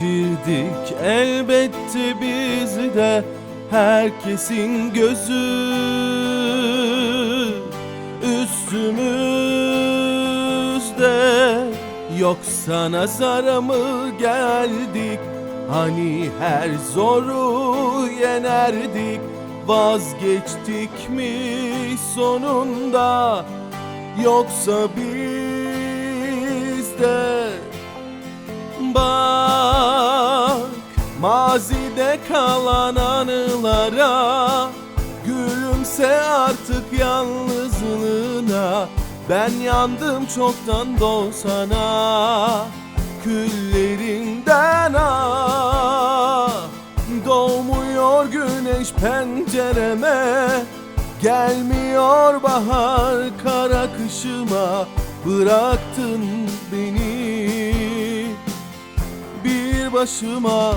Girdik. Elbette biz de herkesin gözü üstümüzde. Yoksa nazara mı geldik? Hani her zoru yenerdik? Vazgeçtik mi sonunda? Yoksa biz mazide kalan anılara Gülümse artık yalnızlığına. Ben yandım çoktan doğsana Küllerinden ah. Doğmuyor güneş pencereme Gelmiyor bahar kara kışıma. Bıraktın beni bir başıma